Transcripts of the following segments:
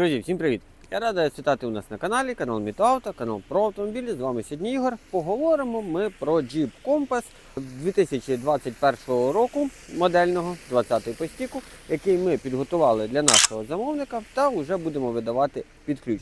Друзі, всім привіт! Я радий вас вітати у нас на каналі, канал Мітоавто, канал про автомобілі. З вами сьогодні Ігор. Поговоримо ми про Jeep Compass 2021 року модельного 20-й по стіку, який ми підготували для нашого замовника та вже будемо видавати під ключ.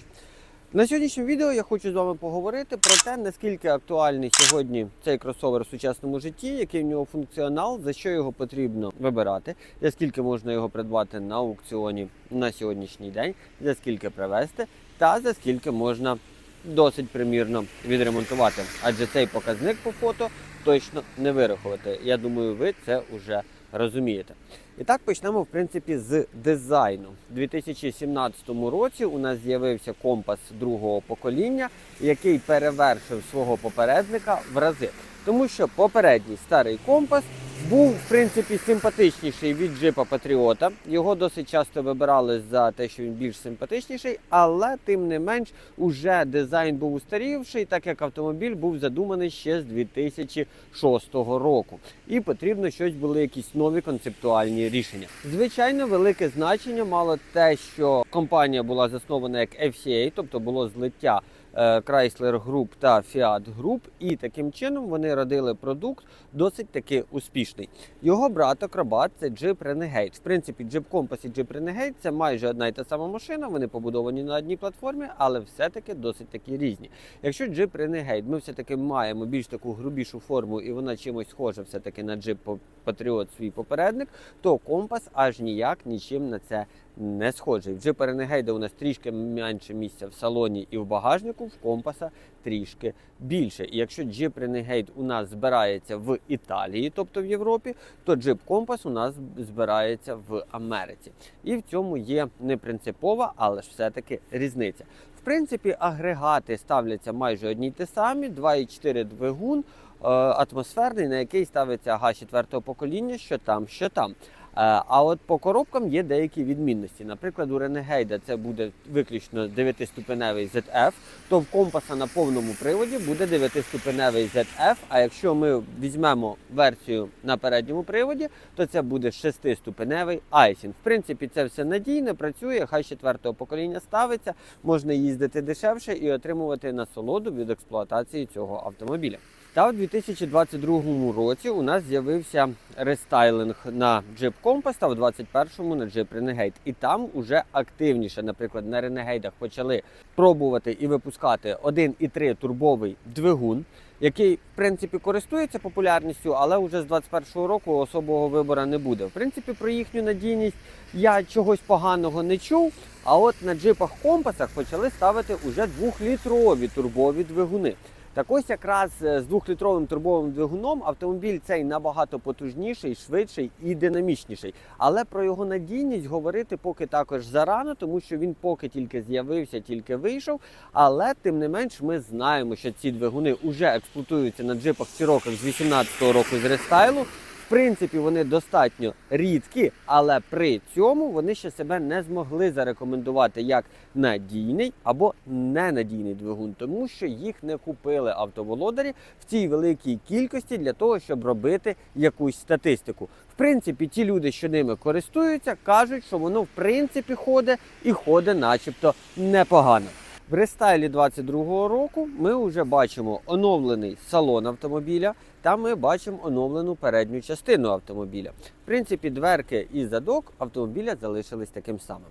На сьогоднішньому відео я хочу з вами поговорити про те, наскільки актуальний сьогодні цей кросовер в сучасному житті, який в нього функціонал, за що його потрібно вибирати, за скільки можна його придбати на аукціоні на сьогоднішній день, за скільки привезти, та за скільки можна досить примірно відремонтувати. Адже цей показник по фото точно не вирахувати. Я думаю, ви це вже розумієте. І так почнемо в принципі з дизайну. У 2017 році у нас з'явився компас другого покоління, який перевершив свого попередника в рази. Тому що попередній старий компас був в принципі симпатичніший від джипа Патріота. Його досить часто вибирали за те, що він більш симпатичніший, але тим не менш уже дизайн був устарівший, так як автомобіль був задуманий ще з 2006 року. І потрібно щось були якісь нові концептуальні рішення. Звичайно, велике значення мало те, що компанія була заснована як FCA, тобто було злиття. Е, Chrysler Group та Fiat Group, і таким чином вони родили продукт досить таки успішний. Його брат Акробат це Jeep Renegade. В принципі, Jeep Compass і Jeep Renegade це майже одна і та сама машина. Вони побудовані на одній платформі, але все-таки досить таки різні. Якщо Jeep Renegade ми все-таки маємо більш таку грубішу форму, і вона чимось схожа все-таки на Jeep Patriot свій попередник, то компас аж ніяк нічим на це не схожий. В Jeep Renegade у нас трішки менше місця в салоні і в багажнику, в компаса трішки більше. І якщо Jeep Renegade у нас збирається в Італії, тобто в Європі, то Jeep Compass у нас збирається в Америці. І в цьому є не принципова, але ж все-таки різниця. В принципі, агрегати ставляться майже одні й ті самі: 2,4 двигун. Е, Атмосферний, на який ставиться газ четвертого покоління, що там, що там. Е, А от по коробкам є деякі відмінності. Наприклад, у Renegade це буде виключно 9-ступеневий ZF, то в компаса на повному приводі буде 9-ступеневий ZF. А якщо ми візьмемо версію на передньому приводі, то це буде 6-ступеневий Айсін. В принципі, це все надійно, працює, хай четвертого покоління ставиться, можна їздити дешевше і отримувати насолоду від експлуатації цього автомобіля. Та у 2022 році у нас з'явився рестайлинг на Jeep Compass та в 2021 на Jeep Renegade. І там уже активніше, наприклад, на Renegade почали пробувати і випускати 1,3 турбовий двигун, який в принципі користується популярністю, але вже з 2021 року особого вибору не буде. В принципі, про їхню надійність я чогось поганого не чув. А от на джипах компасах почали ставити уже двохлітрові турбові двигуни. Так ось якраз е, з двохлітровим турбовим двигуном автомобіль цей набагато потужніший, швидший і динамічніший. Але про його надійність говорити поки також зарано, тому що він поки тільки з'явився, тільки вийшов. Але тим не менш ми знаємо, що ці двигуни вже експлуатуються на джипах Сіроках з 18-го року з рестайлу. Принципі, вони достатньо рідкі, але при цьому вони ще себе не змогли зарекомендувати як надійний або ненадійний двигун, тому що їх не купили автоволодарі в цій великій кількості для того, щоб робити якусь статистику. В принципі, ті люди, що ними користуються, кажуть, що воно в принципі ходить і ходить, начебто, непогано. В рестайлі 22-го року ми вже бачимо оновлений салон автомобіля, та ми бачимо оновлену передню частину автомобіля. В принципі, дверки і задок автомобіля залишились таким самим.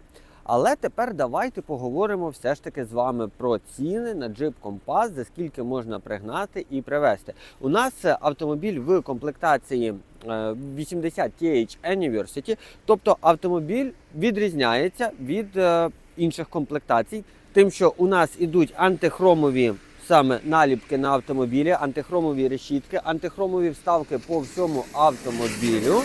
Але тепер давайте поговоримо все ж таки з вами про ціни на Jeep Compass, за скільки можна пригнати і привезти. У нас е, автомобіль в комплектації е, 80 TH Anniversary, тобто автомобіль відрізняється від е, інших комплектацій, тим, що у нас ідуть антихромові саме наліпки на автомобілі, антихромові решітки, антихромові вставки по всьому автомобілю.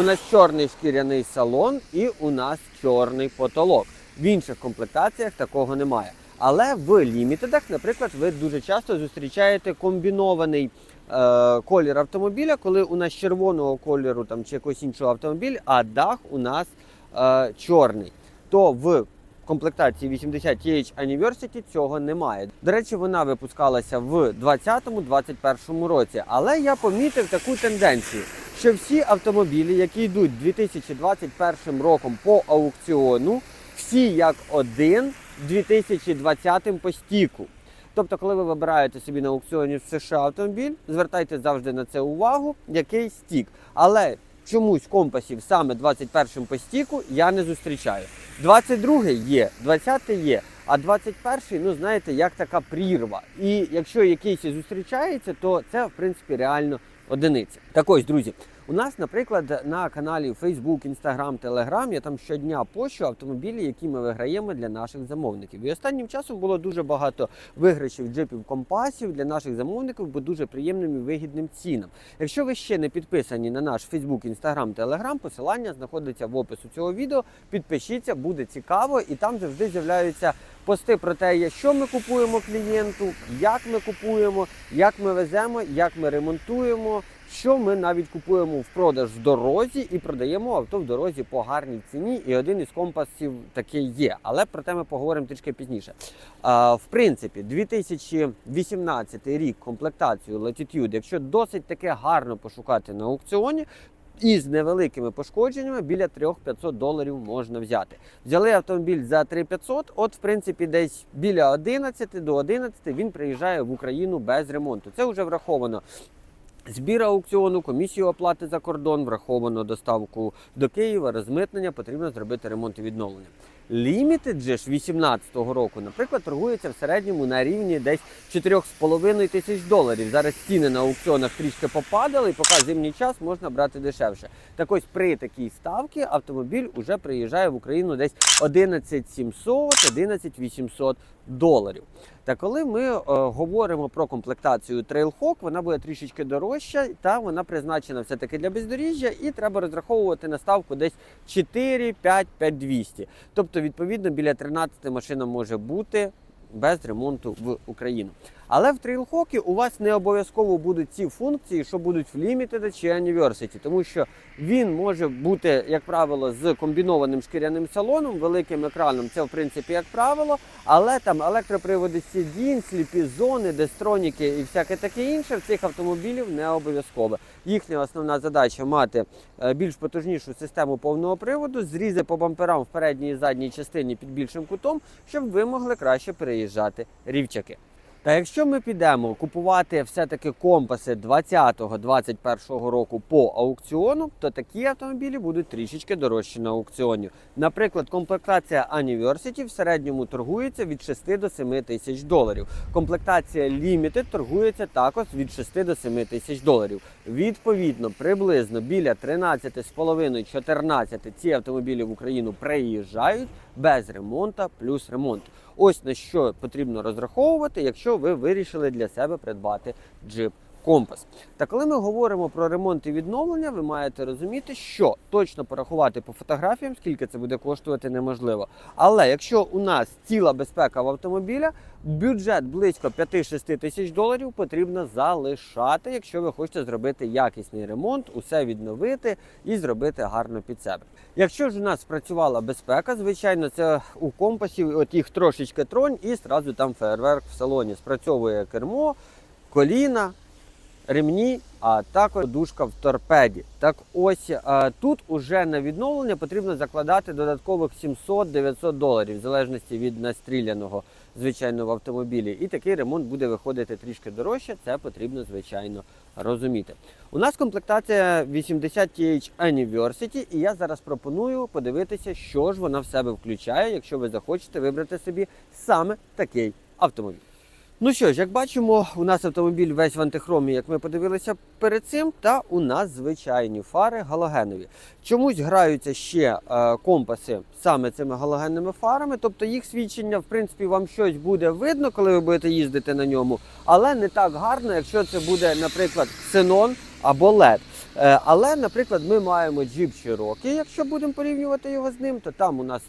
У нас чорний шкіряний салон і у нас чорний потолок. В інших комплектаціях такого немає. Але в лімітедах, наприклад, ви дуже часто зустрічаєте комбінований е, колір автомобіля, коли у нас червоного кольору там чи якогось іншого автомобіля, а дах у нас е, чорний. То в комплектації 80 TH Anniversary цього немає. До речі, вона випускалася в 2020-2021 році. Але я помітив таку тенденцію, що всі автомобілі, які йдуть 2021 роком по аукціону, всі як один 2020 по стіку. Тобто, коли ви вибираєте собі на аукціоні в США автомобіль, звертайте завжди на це увагу, який стік. Але чомусь компасів саме 21 по стіку я не зустрічаю. 22 є, 20 є, а 21, ну знаєте, як така прірва. І якщо якийсь зустрічається, то це в принципі реально одиниця. Так ось, друзі, у нас, наприклад, на каналі Facebook, Instagram, Telegram я там щодня пощу автомобілі, які ми виграємо для наших замовників. І останнім часом було дуже багато виграшів джипів компасів для наших замовників по дуже приємним і вигідним цінам. Якщо ви ще не підписані на наш Facebook, Instagram, Telegram, посилання знаходиться в опису цього відео. Підпишіться, буде цікаво, і там завжди з'являються пости про те, що ми купуємо клієнту, як ми купуємо, як ми веземо, як ми ремонтуємо. Що ми навіть купуємо в продаж в дорозі і продаємо авто в дорозі по гарній ціні. І один із компасів такий є. Але про те ми поговоримо трішки пізніше. А, в принципі, 2018 рік комплектацію Latitude, якщо досить таке гарно пошукати на аукціоні. І з невеликими пошкодженнями біля 3500 доларів можна взяти. Взяли автомобіль за 3500, от в принципі десь біля 11 до 11 він приїжджає в Україну без ремонту. Це вже враховано Збір аукціону, комісію оплати за кордон, враховано доставку до Києва, розмитнення, потрібно зробити ремонт і відновлення. Limited же ж 2018 року, наприклад, торгується в середньому на рівні десь 4,5 тисяч доларів. Зараз ціни на аукціонах трішки попадали, і поки зимній час можна брати дешевше. Так ось при такій ставці автомобіль уже приїжджає в Україну десь 11 700, 11 800 доларів. Та коли ми е, говоримо про комплектацію Trailhawk, вона буде трішечки дорожча, та вона призначена все-таки для бездоріжжя, і треба розраховувати на ставку десь 4, 5, 5 200. Тобто, відповідно, біля 13 машина може бути без ремонту в Україну. Але в Trailhawk у вас не обов'язково будуть ці функції, що будуть в Limited чи Anniversary, тому що він може бути, як правило, з комбінованим шкіряним салоном, великим екраном. Це в принципі як правило, але там електроприводи сидінь, сліпі зони, дестроніки і всяке таке інше в цих автомобілів не обов'язково. Їхня основна задача мати е, більш потужнішу систему повного приводу, зрізи по бамперам в передній і задній частині під більшим кутом, щоб ви могли краще переїжджати рівчаки. Та якщо ми підемо купувати все-таки компаси 20-21 року по аукціону, то такі автомобілі будуть трішечки дорожчі на аукціоні. Наприклад, комплектація Anniversary в середньому торгується від 6 до 7 тисяч доларів. Комплектація Limited торгується також від 6 до 7 тисяч доларів. Відповідно, приблизно біля 13,5-14 ці автомобілі в Україну приїжджають без ремонту плюс ремонт. Ось на що потрібно розраховувати, якщо ви вирішили для себе придбати джип компас. Та коли ми говоримо про ремонт і відновлення, ви маєте розуміти, що точно порахувати по фотографіям, скільки це буде коштувати, неможливо. Але якщо у нас ціла безпека в автомобіля, бюджет близько 5-6 тисяч доларів потрібно залишати, якщо ви хочете зробити якісний ремонт, усе відновити і зробити гарно під себе. Якщо ж у нас спрацювала безпека, звичайно, це у компасів от їх трошечки тронь, і зразу там фейерверк в салоні. Спрацьовує кермо, коліна ремні, а також дужка в торпеді. Так ось тут уже на відновлення потрібно закладати додаткових 700-900 доларів, в залежності від настріляного, звичайно, в автомобілі. І такий ремонт буде виходити трішки дорожче. Це потрібно, звичайно, розуміти. У нас комплектація 80 TH Anniversary, і я зараз пропоную подивитися, що ж вона в себе включає, якщо ви захочете вибрати собі саме такий автомобіль. Ну що ж, як бачимо, у нас автомобіль весь в антихромі, як ми подивилися перед цим, та у нас звичайні фари галогенові. Чомусь граються ще е, компаси саме цими галогенними фарами, тобто їх свідчення, в принципі, вам щось буде видно, коли ви будете їздити на ньому, але не так гарно, якщо це буде, наприклад, ксенон або LED. Е, Але, наприклад, ми маємо Jeep Cherokee, якщо будемо порівнювати його з ним, то там у нас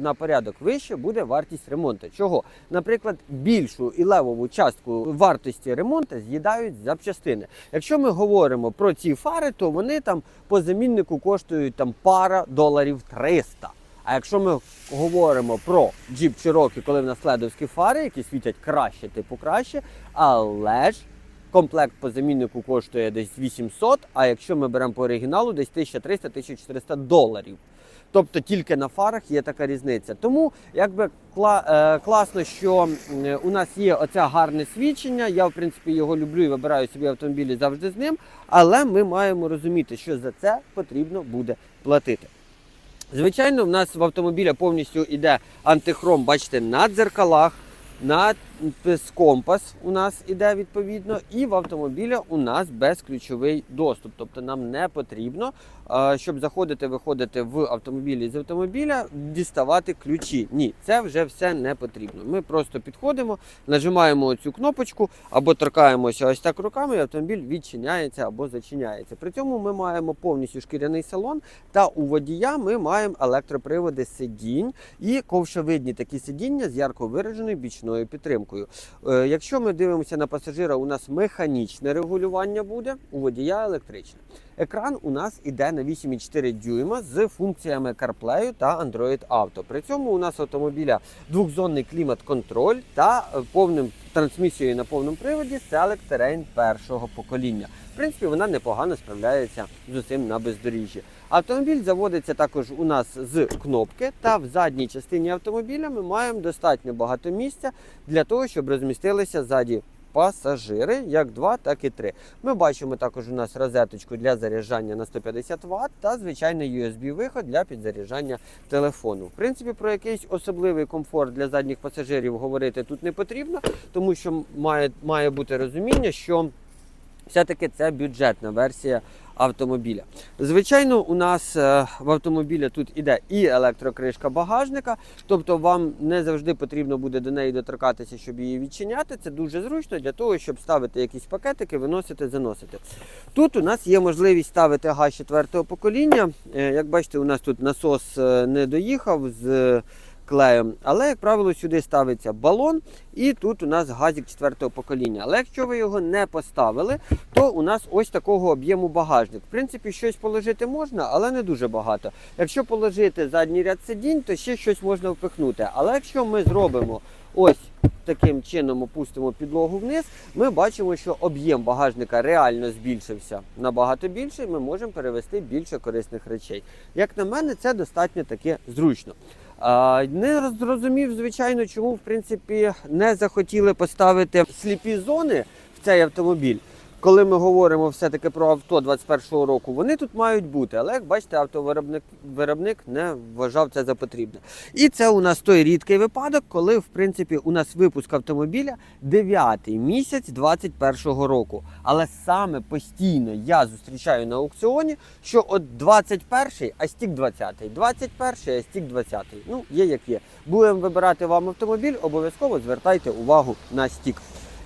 на порядок вище буде вартість ремонту. Чого? Наприклад, більшу і левову частку вартості ремонту з'їдають запчастини. Якщо ми говоримо про ці фари, то вони там по заміннику коштують там пара доларів 300. А якщо ми говоримо про Jeep Cherokee, коли в нас ледовські фари, які світять краще, типу краще, але ж комплект по заміннику коштує десь 800, а якщо ми беремо по оригіналу, десь 1300-1400 доларів. Тобто тільки на фарах є така різниця. Тому якби кла, е, класно, що у нас є оце гарне свідчення. Я в принципі його люблю і вибираю собі автомобілі завжди з ним. Але ми маємо розуміти, що за це потрібно буде платити. Звичайно, в нас в автомобіля повністю йде антихром, бачите, на дзеркалах, на компас у нас іде відповідно, і в автомобіля у нас безключовий доступ. Тобто нам не потрібно, е, щоб заходити, виходити в автомобілі з автомобіля, діставати ключі. Ні, це вже все не потрібно. Ми просто підходимо, нажимаємо цю кнопочку або торкаємося ось так руками, і автомобіль відчиняється або зачиняється. При цьому ми маємо повністю шкіряний салон, та у водія ми маємо електроприводи сидінь і ковшовидні такі сидіння з ярко вираженою бічною підтримкою. Е, Якщо ми дивимося на пасажира, у нас механічне регулювання буде, у водія електричне. Екран у нас іде на 8,4 дюйма з функціями CarPlay та Android Auto. При цьому у нас автомобіля двохзонний клімат-контроль та повним трансмісією на повному приводі Select Terrain першого покоління. Принципі, вона непогано справляється з усім на бездоріжжі. Автомобіль заводиться також у нас з кнопки, та в задній частині автомобіля ми маємо достатньо багато місця для того, щоб розмістилися ззаді пасажири, як два, так і три. Ми бачимо також у нас розеточку для заряджання на 150 Вт та звичайний USB-виход для підзаряджання телефону. В принципі, про якийсь особливий комфорт для задніх пасажирів говорити тут не потрібно, тому що має, має бути розуміння, що все-таки це бюджетна версія автомобіля. Звичайно, у нас е, в автомобілі тут іде і електрокришка багажника, тобто вам не завжди потрібно буде до неї доторкатися, щоб її відчиняти. Це дуже зручно для того, щоб ставити якісь пакетики, виносити, заносити. Тут у нас є можливість ставити газ четвертого покоління. Е, Як бачите, у нас тут насос е, не доїхав з клеєм, але, як правило, сюди ставиться балон, і тут у нас газик четвертого покоління. Але якщо ви його не поставили, то у нас ось такого об'єму багажник. В принципі, щось положити можна, але не дуже багато. Якщо положити задній ряд сидінь, то ще щось можна впихнути. Але якщо ми зробимо ось таким чином опустимо підлогу вниз, ми бачимо, що об'єм багажника реально збільшився набагато більше, і ми можемо перевести більше корисних речей. Як на мене, це достатньо таке зручно. Не зрозумів, звичайно, чому в принципі не захотіли поставити сліпі зони в цей автомобіль. Коли ми говоримо все-таки про авто 21-го року, вони тут мають бути, але як бачите, автовиробник виробник не вважав це за потрібне. І це у нас той рідкий випадок, коли в принципі у нас випуск автомобіля 9-й місяць 21-го року. Але саме постійно я зустрічаю на аукціоні, що от 21-й, а стік 20-й, 21-й, а стік 20-й. Ну, є як є. Будемо вибирати вам автомобіль, обов'язково звертайте увагу на стік.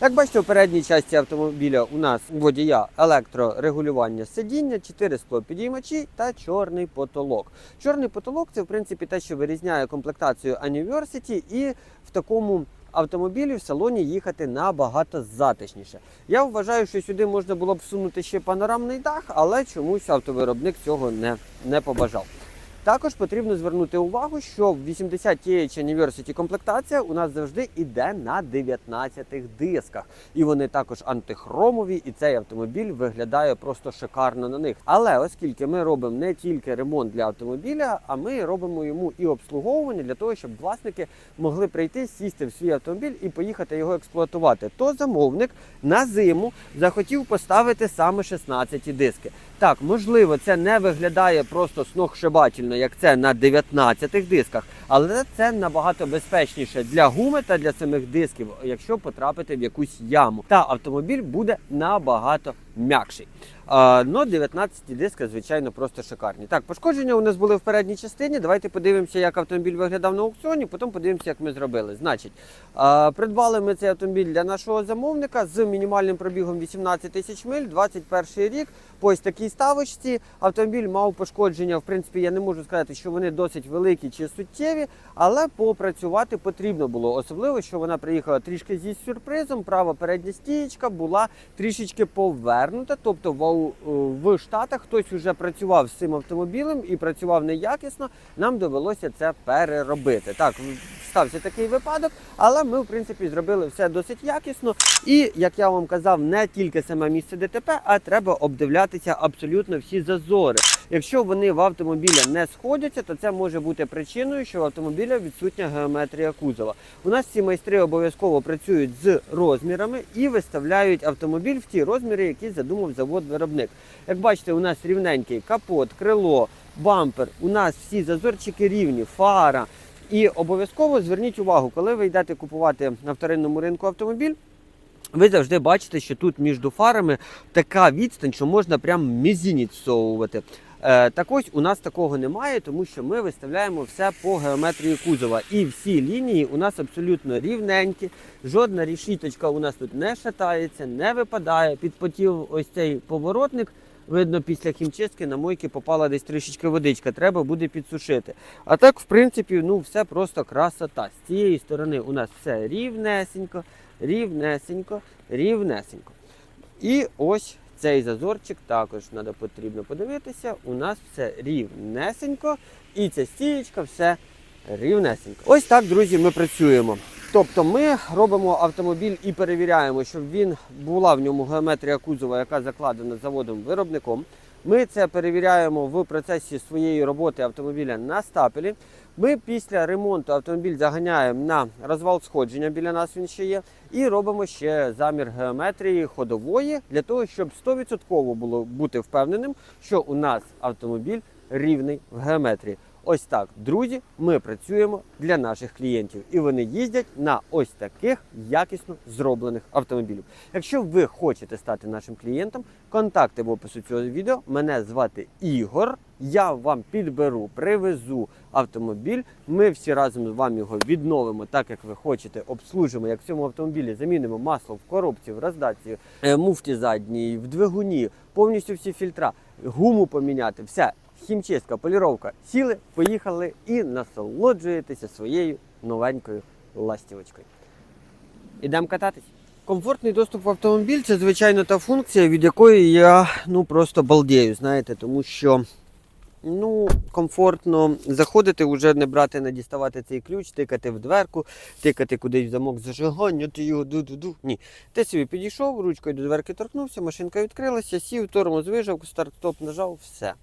Як бачите, у передній часті автомобіля у нас водія електрорегулювання сидіння, 4 склопідіймачі та чорний потолок. Чорний потолок це в принципі те, що вирізняє комплектацію Anniversary і в такому автомобілі в салоні їхати набагато затишніше. Я вважаю, що сюди можна було б всунути ще панорамний дах, але чомусь автовиробник цього не, не побажав. Також потрібно звернути увагу, що в 80 TH Anniversary комплектація у нас завжди йде на 19 дисках. І вони також антихромові, і цей автомобіль виглядає просто шикарно на них. Але оскільки ми робимо не тільки ремонт для автомобіля, а ми робимо йому і обслуговування для того, щоб власники могли прийти, сісти в свій автомобіль і поїхати його експлуатувати, то замовник на зиму захотів поставити саме 16 диски. Так, можливо, це не виглядає просто сногсшибательно, як це на 19 дисках, але це набагато безпечніше для гуми та для самих дисків, якщо потрапити в якусь яму. Та автомобіль буде набагато м'якший. А, Но 19 диски, звичайно, просто шикарні. Так, пошкодження у нас були в передній частині. Давайте подивимося, як автомобіль виглядав на аукціоні, потім подивимося, як ми зробили. Значить, а, придбали ми цей автомобіль для нашого замовника з мінімальним пробігом 18 тисяч миль, 21 рік. По ось такій ставочці. Автомобіль мав пошкодження. В принципі, я не можу сказати, що вони досить великі чи суттєві, але попрацювати потрібно було. Особливо, що вона приїхала трішки зі сюрпризом. Права передня стієчка була трішечки повернута. Тобто в, в Штатах хтось вже працював з цим автомобілем і працював неякісно. Нам довелося це переробити. Так, стався такий випадок, але ми, в принципі, зробили все досить якісно. І як я вам казав, не тільки саме місце ДТП, а треба обдивлятися абсолютно всі зазори. Якщо вони в автомобіля не сходяться, то це може бути причиною, що в автомобіля відсутня геометрія кузова. У нас ці майстри обов'язково працюють з розмірами і виставляють автомобіль в ті розміри, які задумав завод-виробник. Як бачите, у нас рівненький капот, крило, бампер. У нас всі зазорчики рівні, фара. І обов'язково зверніть увагу, коли ви йдете купувати на вторинному ринку автомобіль. Ви завжди бачите, що тут між фарами така відстань, що можна прям мізінець всовувати. Е, так ось у нас такого немає, тому що ми виставляємо все по геометрії кузова. І всі лінії у нас абсолютно рівненькі. Жодна рішіточка у нас тут не шатається, не випадає. Підпотів ось цей поворотник. Видно, після хімчистки на мойки попала десь трішечки водичка, треба буде підсушити. А так, в принципі, ну все просто красота. З цієї сторони у нас все рівнесенько, рівнесенько, рівнесенько. І ось цей зазорчик також треба потрібно подивитися. У нас все рівнесенько, і ця стієчка все рівнесенько. Ось так, друзі, ми працюємо. Тобто ми робимо автомобіль і перевіряємо, щоб він була в ньому геометрія кузова, яка закладена заводом-виробником. Ми це перевіряємо в процесі своєї роботи автомобіля на стапелі. Ми після ремонту автомобіль заганяємо на розвал сходження, біля нас він ще є, і робимо ще замір геометрії ходової для того, щоб 100% було бути впевненим, що у нас автомобіль рівний в геометрії. Ось так, друзі, ми працюємо для наших клієнтів, і вони їздять на ось таких якісно зроблених автомобілів. Якщо ви хочете стати нашим клієнтом, контакти в опису цього відео. Мене звати Ігор. Я вам підберу, привезу автомобіль. Ми всі разом з вами його відновимо, так як ви хочете, обслужимо. Як в цьому автомобілі замінимо масло в коробці, в роздатці, е, муфті задній, в двигуні, повністю всі фільтра, гуму поміняти. Все, хімчистка, поліровка. Сіли, поїхали і насолоджуєтеся своєю новенькою ластівочкою. Ідемо кататись. Комфортний доступ в автомобіль це звичайно та функція, від якої я ну просто балдею, знаєте, тому що ну, комфортно заходити, вже не брати, не діставати цей ключ, тикати в дверку, тикати кудись в замок зажигання, ти його ду-ду-ду. Ні. Ти собі підійшов, ручкою до дверки торкнувся, машинка відкрилася, сів, тормоз вижав, старт-стоп нажав, все.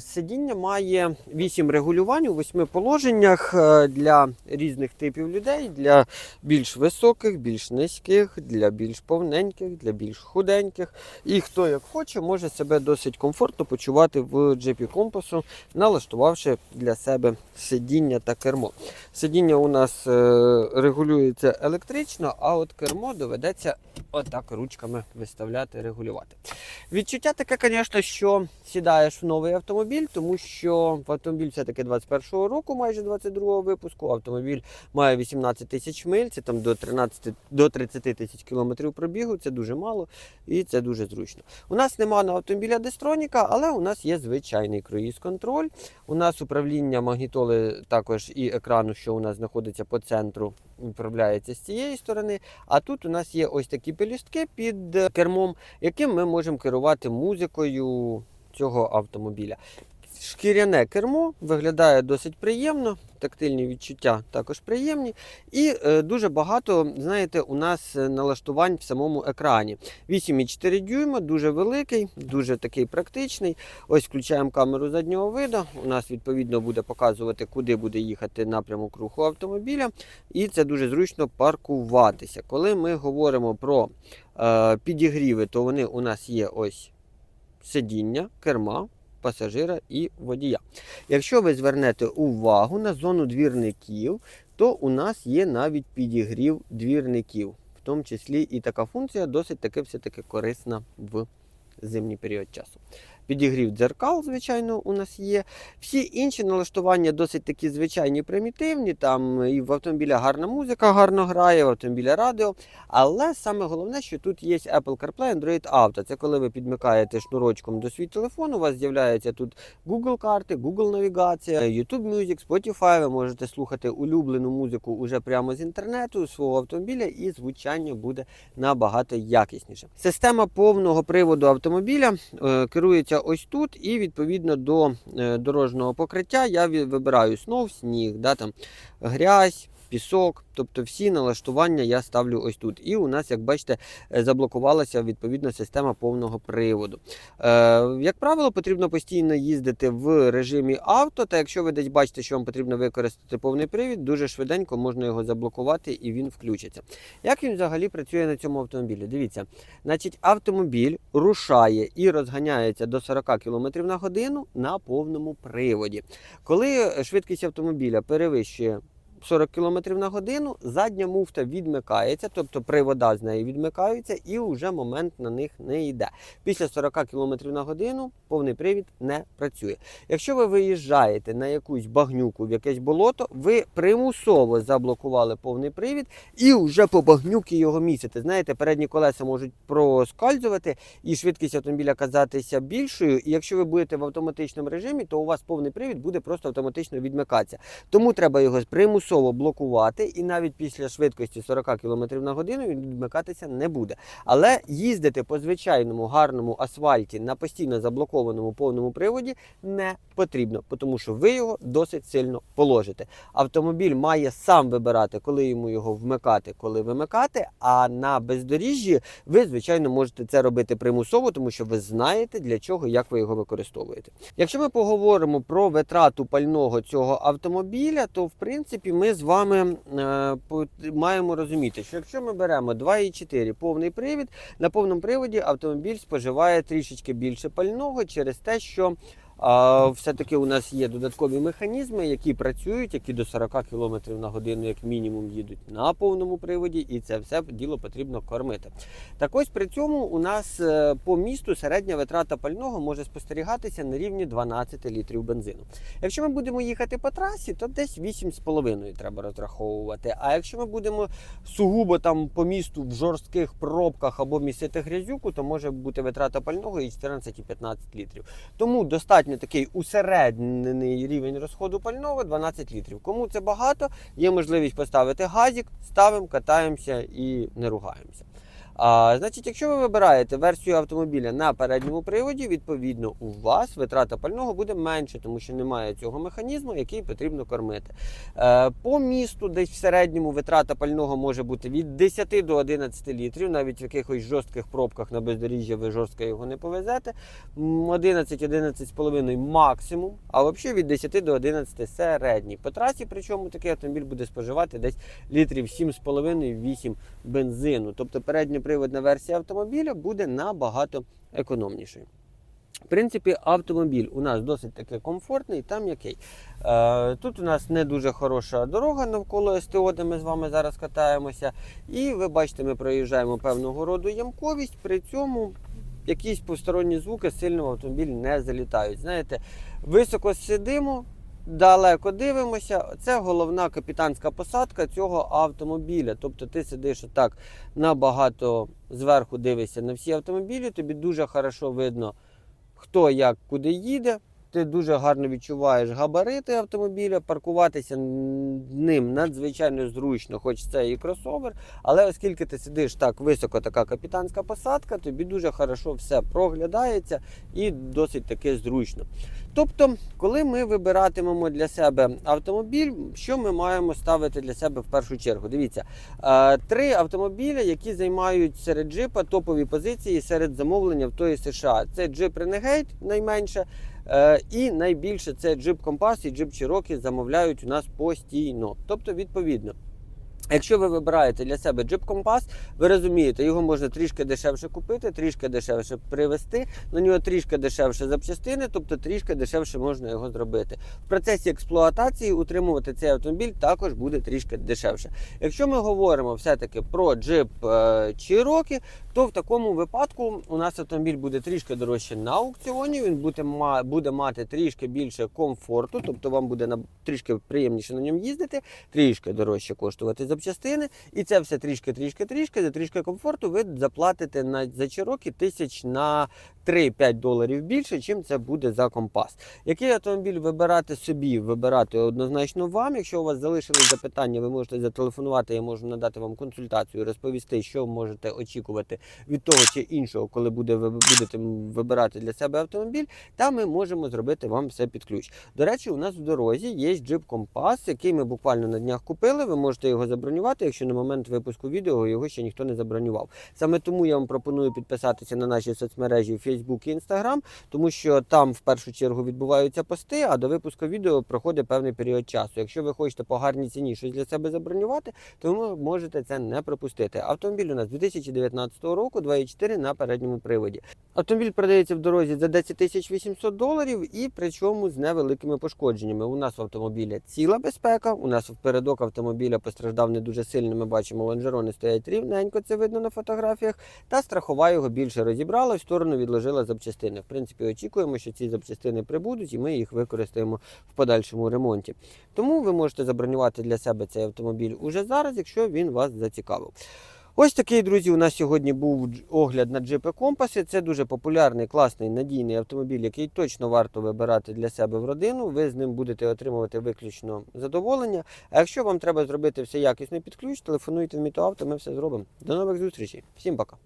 Сидіння має 8 регулювань у 8 положеннях е, для різних типів людей, для більш високих, більш низьких, для більш повненьких, для більш худеньких. І хто як хоче, може себе досить комфортно почувати в джипі компасу, налаштувавши для себе сидіння та кермо. Сидіння у нас е, регулюється електрично, а от кермо доведеться отак ручками виставляти, регулювати. Відчуття таке, звісно, що сідаєш в новий автомобіль, тому що автомобіль все-таки 21-го року, майже 22-го випуску. Автомобіль має 18 тисяч миль, це там до 13 до 30 тисяч кілометрів пробігу. Це дуже мало і це дуже зручно. У нас немає на автомобіля дестроніка, але у нас є звичайний круїз-контроль. У нас управління магнітоли також і екрану, що у нас знаходиться по центру, управляється з цієї сторони. А тут у нас є ось такі пелюстки під кермом, яким ми можемо керувати музикою цього автомобіля. Шкіряне кермо виглядає досить приємно, тактильні відчуття також приємні. І е, дуже багато, знаєте, у нас налаштувань в самому екрані. 8,4 дюйма, дуже великий, дуже такий практичний. Ось включаємо камеру заднього виду. У нас відповідно буде показувати, куди буде їхати напрямок руху автомобіля. І це дуже зручно паркуватися. Коли ми говоримо про е, підігріви, то вони у нас є ось сидіння, керма, пасажира і водія. Якщо ви звернете увагу на зону двірників, то у нас є навіть підігрів двірників, в тому числі і така функція досить таки все-таки корисна в зимній період часу. Підігрів дзеркал, звичайно, у нас є. Всі інші налаштування досить такі звичайні, примітивні. Там і в автомобіля гарна музика гарно грає, в автомобіля радіо. Але саме головне, що тут є Apple CarPlay, Android Auto. Це коли ви підмикаєте шнурочком до свій телефон, у вас з'являється тут Google карти, Google навігація, YouTube Music, Spotify. Ви можете слухати улюблену музику уже прямо з інтернету свого автомобіля, і звучання буде набагато якісніше. Система повного приводу автомобіля е, керується ось тут, і відповідно до е, дорожнього покриття я вибираю снов, сніг, да, там, грязь. Пісок, тобто всі налаштування я ставлю ось тут. І у нас, як бачите, е, заблокувалася відповідно система повного приводу. Е, як правило, потрібно постійно їздити в режимі авто. Та якщо ви десь бачите, що вам потрібно використати повний привід, дуже швиденько можна його заблокувати і він включиться. Як він взагалі працює на цьому автомобілі? Дивіться, значить, автомобіль рушає і розганяється до 40 км на годину на повному приводі. Коли швидкість автомобіля перевищує 40 км на годину, задня муфта відмикається, тобто привода з неї відмикаються, і вже момент на них не йде. Після 40 км на годину повний привід не працює. Якщо ви виїжджаєте на якусь багнюку в якесь болото, ви примусово заблокували повний привід і вже по багнюки його місяти. Знаєте, передні колеса можуть проскальзувати і швидкість автомобіля казатися більшою. І якщо ви будете в автоматичному режимі, то у вас повний привід буде просто автоматично відмикатися. Тому треба його примусово блокувати, і навіть після швидкості 40 км на годину він відмикатися не буде. Але їздити по звичайному гарному асфальті на постійно заблокованому повному приводі не потрібно, тому що ви його досить сильно положите. Автомобіль має сам вибирати, коли йому його вмикати, коли вимикати. А на бездоріжжі ви, звичайно, можете це робити примусово, тому що ви знаєте для чого, як ви його використовуєте. Якщо ми поговоримо про витрату пального цього автомобіля, то в принципі ми з вами е, маємо розуміти, що якщо ми беремо 2,4 повний привід, на повному приводі автомобіль споживає трішечки більше пального через те, що все-таки у нас є додаткові механізми, які працюють, які до 40 км на годину, як мінімум, їдуть на повному приводі, і це все діло потрібно кормити. Так ось при цьому у нас е, по місту середня витрата пального може спостерігатися на рівні 12 літрів бензину. Якщо ми будемо їхати по трасі, то десь 8,5 треба розраховувати. А якщо ми будемо сугубо там по місту в жорстких пробках або місити грязюку, то може бути витрата пального і 14 і 15 літрів. Тому достатньо такий усереднений рівень розходу пального 12 літрів. Кому це багато, є можливість поставити газік, ставимо, катаємося і не ругаємося. А, значить, якщо ви вибираєте версію автомобіля на передньому приводі, відповідно у вас витрата пального буде менше, тому що немає цього механізму, який потрібно кормити. Е, по місту, десь в середньому витрата пального може бути від 10 до 11 літрів, навіть в якихось жорстких пробках на бездоріжжя ви жорстко його не повезете. 11-11,5 максимум, а взагалі від 10 до 11 середній. По трасі, причому такий автомобіль буде споживати десь літрів 7,5-8 бензину. Тобто передньоприводна версія автомобіля буде набагато економнішою. В принципі, автомобіль у нас досить таки комфортний та м'який. Е, тут у нас не дуже хороша дорога навколо СТО, де ми з вами зараз катаємося. І ви бачите, ми проїжджаємо певного роду ямковість. При цьому якісь посторонні звуки сильно в автомобіль не залітають. Знаєте, високо сидимо, далеко дивимося. Це головна капітанська посадка цього автомобіля. Тобто ти сидиш отак набагато зверху дивишся на всі автомобілі, тобі дуже хорошо видно, хто як куди їде. Ти дуже гарно відчуваєш габарити автомобіля, паркуватися ним надзвичайно зручно, хоч це і кросовер. Але оскільки ти сидиш так високо, така капітанська посадка, тобі дуже хорошо все проглядається і досить таки зручно. Тобто, коли ми вибиратимемо для себе автомобіль, що ми маємо ставити для себе в першу чергу? Дивіться, три автомобілі, які займають серед джипа топові позиції серед замовлення в тої США. Це джип Renegade найменше. Е, І найбільше це Jeep Compass і Jeep Cherokee замовляють у нас постійно. Тобто, відповідно, Якщо ви вибираєте для себе Jeep Compass, ви розумієте, його можна трішки дешевше купити, трішки дешевше привезти, на нього трішки дешевше запчастини, тобто трішки дешевше можна його зробити. В процесі експлуатації утримувати цей автомобіль також буде трішки дешевше. Якщо ми говоримо все-таки про Jeep е, Cherokee, то в такому випадку у нас автомобіль буде трішки дорожче на аукціоні, він буде, буде мати трішки більше комфорту, тобто вам буде трішки приємніше на ньому їздити, трішки дорожче коштувати запчастини. І це все трішки, трішки, трішки, за трішки комфорту ви заплатите на за Cherokee тисяч на 3-5 доларів більше, чим це буде за компас. Який автомобіль вибирати собі, вибирати однозначно вам. Якщо у вас залишились запитання, ви можете зателефонувати, я можу надати вам консультацію, розповісти, що можете очікувати від того чи іншого, коли буде, ви будете вибирати для себе автомобіль, та ми можемо зробити вам все під ключ. До речі, у нас в дорозі є Jeep Compass, який ми буквально на днях купили. Ви можете його забронювати, якщо на момент випуску відео його ще ніхто не забронював. Саме тому я вам пропоную підписатися на наші соцмережі Facebook і Інстаграм, тому що там в першу чергу відбуваються пости, а до випуску відео проходить певний період часу. Якщо ви хочете по гарній ціні щось для себе забронювати, то ви можете це не пропустити. Автомобіль у нас 2019 року, 2.4 на передньому приводі. Автомобіль продається в дорозі за 10 тисяч 800 доларів і причому з невеликими пошкодженнями. У нас в автомобіля ціла безпека. У нас впередок автомобіля постраждав не дуже сильно. Ми бачимо, лонжерони стоять рівненько, це видно на фотографіях. Та страхова його більше розібрала, в сторону відложила запчастини. В принципі, очікуємо, що ці запчастини прибудуть і ми їх використаємо в подальшому ремонті. Тому ви можете забронювати для себе цей автомобіль уже зараз, якщо він вас зацікавив. Ось такий, друзі, у нас сьогодні був огляд на джипи компаси. Це дуже популярний, класний, надійний автомобіль, який точно варто вибирати для себе в родину. Ви з ним будете отримувати виключно задоволення. А якщо вам треба зробити все якісно під ключ, телефонуйте в Мітоавто, ми все зробимо. До нових зустрічей. Всім пока.